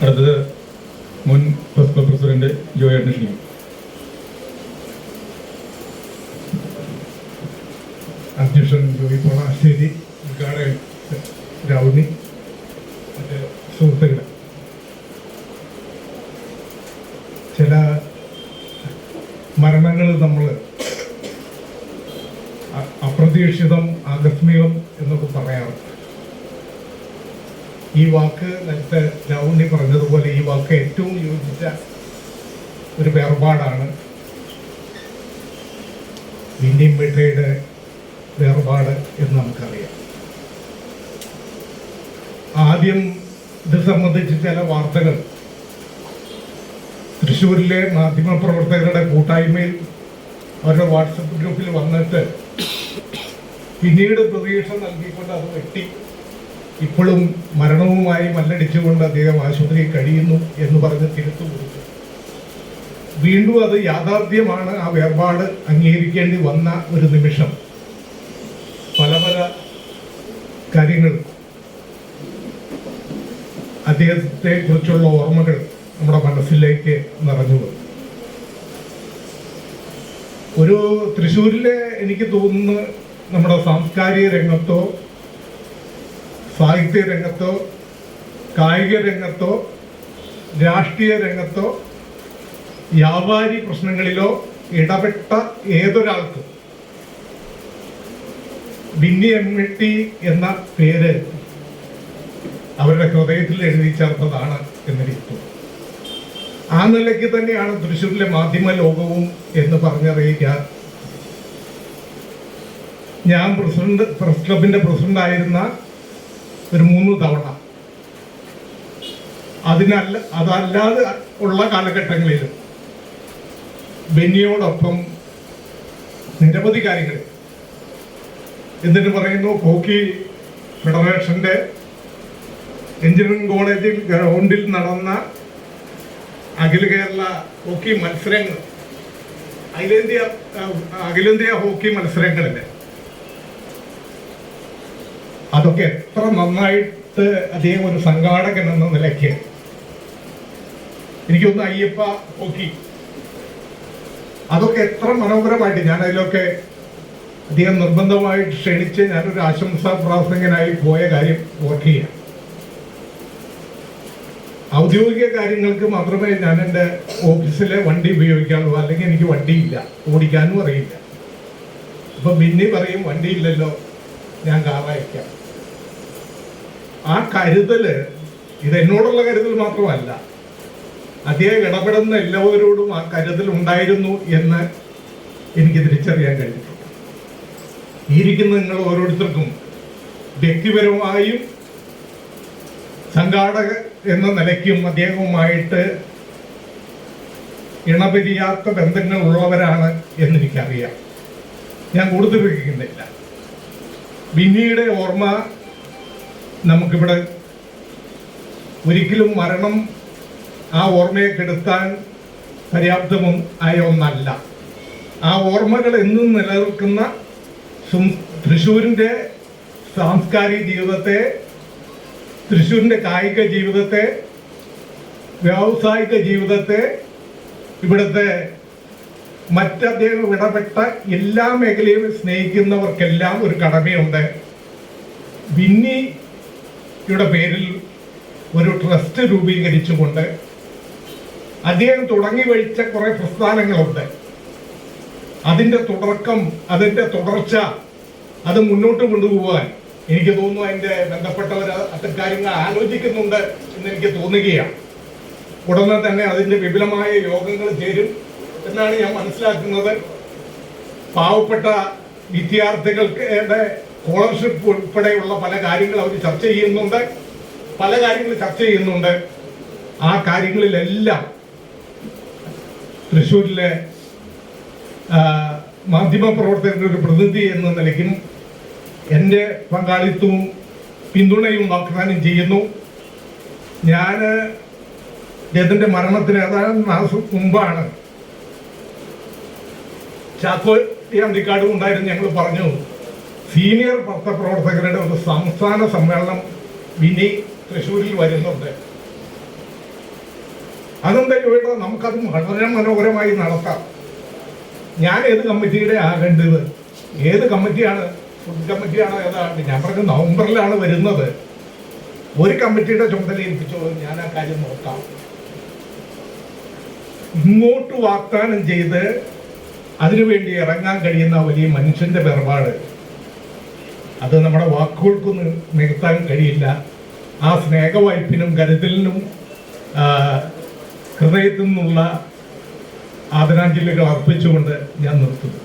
അടുത്തത് മുൻ press club president Joy അഡ്മിഷനി അധ്യക്ഷൻ ജോയി പോണാശ്ശേരി ഉദ്ഘാടകൻ രൗണി മറ്റ് സുഹൃത്തുക്കളെ ചില മരണങ്ങൾ നമ്മൾ അപ്രതീക്ഷിതം ആകസ്മികം എന്നൊക്കെ പറയാറുണ്ട്. ഈ വാക്ക് നേരത്തെ രൗണി പറഞ്ഞതുപോലെ ഈ വാക്ക് ഏറ്റവും യോജിച്ച ഒരു വേർപാടാണ് വിന്യം ബെട്ടയുടെ വേർപാട് എന്ന് നമുക്കറിയാം. ആദ്യം ഇത് സംബന്ധിച്ച് ചില വാർത്തകൾ. തൃശ്ശൂരിലെ മാധ്യമപ്രവർത്തകരുടെ കൂട്ടായ്മയിൽ അവരുടെ വാട്സപ്പ് ഗ്രൂപ്പിൽ വന്നിട്ട് പിന്നീട് പ്രതീക്ഷ നൽകിക്കൊണ്ട് അത് വെട്ടി. ഇപ്പോഴും മരണവുമായി മല്ലടിച്ചുകൊണ്ട് അദ്ദേഹം ആശുപത്രിയിൽ കഴിയുന്നു എന്ന് പറഞ്ഞ് തിരുത്തു കൊടുത്തു. വീണ്ടും അത് യാഥാർത്ഥ്യമാണ്. ആ വേർപാട് അംഗീകരിക്കേണ്ടി വന്ന ഒരു നിമിഷം പല പല കാര്യങ്ങൾ അദ്ദേഹത്തെ കുറിച്ചുള്ള ഓർമ്മകൾ നമ്മുടെ മനസ്സിലേക്ക് നിറഞ്ഞു വന്നു. ഒരു തൃശ്ശൂരിലെ എനിക്ക് തോന്നുന്നു നമ്മുടെ സാംസ്കാരിക രംഗത്തോ സാഹിത്യ രംഗത്തോ കായിക രംഗത്തോ രാഷ്ട്രീയ രംഗത്തോ വ്യാപാരി പ്രശ്നങ്ങളിലോ ഇടപെട്ട ഏതൊരാൾക്കും ബിന്നി എം ടി എന്ന പേര് അവരുടെ ഹൃദയത്തിൽ എഴുതി ചേർത്തതാണ് എന്നെനിക്ക് ആ നിലയ്ക്ക് തന്നെയാണ് തൃശ്ശൂരിലെ മാധ്യമ ലോകവും എന്ന് പറഞ്ഞറിയിക്കാൻ ഞാൻ പ്രസിഡന്റ് പ്രസ് ക്ലബിന്റെ പ്രസിഡന്റ് ആയിരുന്ന ഒരു മൂന്ന് തവണ. അതിനല്ല അതല്ലാതെ ഉള്ള കാലഘട്ടങ്ങളിലും ബെന്നിയോടൊപ്പം നിരവധി കാര്യങ്ങൾ. എന്നിട്ട് പറയുന്നു ഹോക്കി ഫെഡറേഷന്റെ എഞ്ചിനീയറിംഗ് കോളേജിൽ ഗ്രൗണ്ടിൽ നടന്ന അഖില കേരള ഹോക്കി മത്സരങ്ങൾ. അഖിലേന്ത്യ അഖിലേന്ത്യ ഹോക്കി മത്സരങ്ങളിൽ അതൊക്കെ എത്ര നന്നായിട്ട് അദ്ദേഹം ഒരു സംഘാടകൻ എന്ന നിലയ്ക്ക്. എനിക്കൊന്ന് അയ്യപ്പ ഓക്കി അതൊക്കെ എത്ര മനോഹരമായിട്ട് ഞാൻ അതിലൊക്കെ അദ്ദേഹം നിർബന്ധമായിട്ട് ക്ഷണിച്ച് ഞാനൊരു ആശംസാ പ്രാസംഗനായി പോയ കാര്യം ഓർക്കുകയാണ്. ഔദ്യോഗിക കാര്യങ്ങൾക്ക് മാത്രമേ ഞാൻ എന്റെ ഓഫീസിലെ വണ്ടി ഉപയോഗിക്കാറുള്ളൂ അല്ലെങ്കിൽ എനിക്ക് വണ്ടിയില്ല ഓടിക്കാനും അറിയില്ല. അപ്പൊ പിന്നെ പറയും വണ്ടിയില്ലല്ലോ ഞാൻ കാറയക്കാം. ആ കരുതൽ ഇത് എന്നോടുള്ള കരുതൽ മാത്രമല്ല. അദ്ദേഹം ഇടപെടുന്ന എല്ലാവരോടും ആ കരുതൽ ഉണ്ടായിരുന്നു എന്ന് എനിക്ക് തിരിച്ചറിയാൻ കഴിഞ്ഞിട്ടുണ്ട്. ഇരിക്കുന്ന നിങ്ങൾ ഓരോരുത്തർക്കും വ്യക്തിപരമായും സംഘാടക എന്ന നിലയ്ക്കും അദ്ദേഹവുമായിട്ട് ഇണപിരിയാത്ത ബന്ധങ്ങൾ ഉള്ളവരാണ് എന്നെനിക്കറിയാം ഞാൻ കൂടുതൽ വിളിക്കുന്നില്ല ബിന്നിയുടെ ഓർമ്മ നമുക്കിവിടെ ഒരിക്കലും മരണം ആ ഓർമ്മയെ കെടുത്താൻ പര്യാപ്തവും ആയ ഒന്നല്ല. ആ ഓർമ്മകൾ എന്നും നിലനിൽക്കുന്ന തൃശ്ശൂരിന്റെ സാംസ്കാരിക ജീവിതത്തെ തൃശ്ശൂരിന്റെ കായിക ജീവിതത്തെ വ്യാവസായിക ജീവിതത്തെ ഇവിടുത്തെ മറ്റദ്ദേഹം ഇടപെട്ട എല്ലാ മേഖലയും സ്നേഹിക്കുന്നവർക്കെല്ലാം ഒരു കടമയുണ്ട്. ബിന്നിയുടെ പേരിൽ ഒരു ട്രസ്റ്റ് രൂപീകരിച്ചുകൊണ്ട് അദ്ദേഹം തുടങ്ങി വഹിച്ച കുറെ പ്രസ്ഥാനങ്ങളുണ്ട്. അതിന്റെ തുടക്കം അതിന്റെ തുടർച്ച അത് മുന്നോട്ട് കൊണ്ടുപോകാൻ എനിക്ക് തോന്നുന്നു അതിന്റെ ബന്ധപ്പെട്ടവർ അത്തരം കാര്യങ്ങൾ ആലോചിക്കുന്നുണ്ട് എന്ന് എനിക്ക് തോന്നുകയാണ്. ഉടനെ തന്നെ അതിന്റെ വിപുലമായ യോഗങ്ങൾ ചേരും എന്നാണ് ഞാൻ മനസ്സിലാക്കുന്നത്. പാവപ്പെട്ട വിദ്യാർത്ഥികൾക്ക് സ്കോളർഷിപ്പ് ഉൾപ്പെടെയുള്ള പല കാര്യങ്ങൾ അവർ ചർച്ച ചെയ്യുന്നുണ്ട്. പല കാര്യങ്ങൾ ചർച്ച ചെയ്യുന്നുണ്ട്. ആ കാര്യങ്ങളിലെല്ലാം തൃശ്ശൂരിലെ മാധ്യമപ്രവർത്തകരുടെ ഒരു പ്രതിനിധി എന്ന നിലയ്ക്കും എന്റെ പങ്കാളിത്തവും പിന്തുണയും വാഗ്ദാനം ചെയ്യുന്നു. ഞാൻ അദ്ദേഹത്തിന്റെ മരണത്തിന് ഏതാനും മാസം മുമ്പാണ് ചാക്കോ അന്തിക്കാടും ഉണ്ടായിരുന്നു ഞങ്ങൾ പറഞ്ഞു സീനിയർ പത്രപ്രവർത്തകരുടെ ഒരു സംസ്ഥാന സമ്മേളനം വിനി തൃശ്ശൂരിൽ വരുന്നുണ്ട്. അതെന്താ ചോദിച്ചാൽ നമുക്കത് വളരെ മനോഹരമായി നടത്താം. ഞാൻ ഏത് കമ്മിറ്റിയുടെ ആകേണ്ടത്? ഏത് കമ്മിറ്റിയാണ്? ഫുഡ് കമ്മിറ്റിയാണ് ഏതാണ്? ഞാൻ പറഞ്ഞ നവംബറിലാണ് വരുന്നത്. ഒരു കമ്മിറ്റിയുടെ ചുമതല ഏൽപ്പിച്ചോ. ഞാൻ ആ കാര്യം നോക്കാം. ഇങ്ങോട്ട് വാഗ്ദാനം ചെയ്ത് അതിനുവേണ്ടി ഇറങ്ങാൻ കഴിയുന്ന വലിയ മനുഷ്യന്റെ വേർപാട് അത് നമ്മുടെ വാക്കുകൾക്ക് നികത്താൻ കഴിയില്ല. ആ സ്നേഹവായ്പിനും കരുതലിനും ഹൃദയത്തിൽ നിന്നുള്ള ആദരാഞ്ജലികൾ അർപ്പിച്ചുകൊണ്ട് ഞാൻ നിർത്തുന്നു.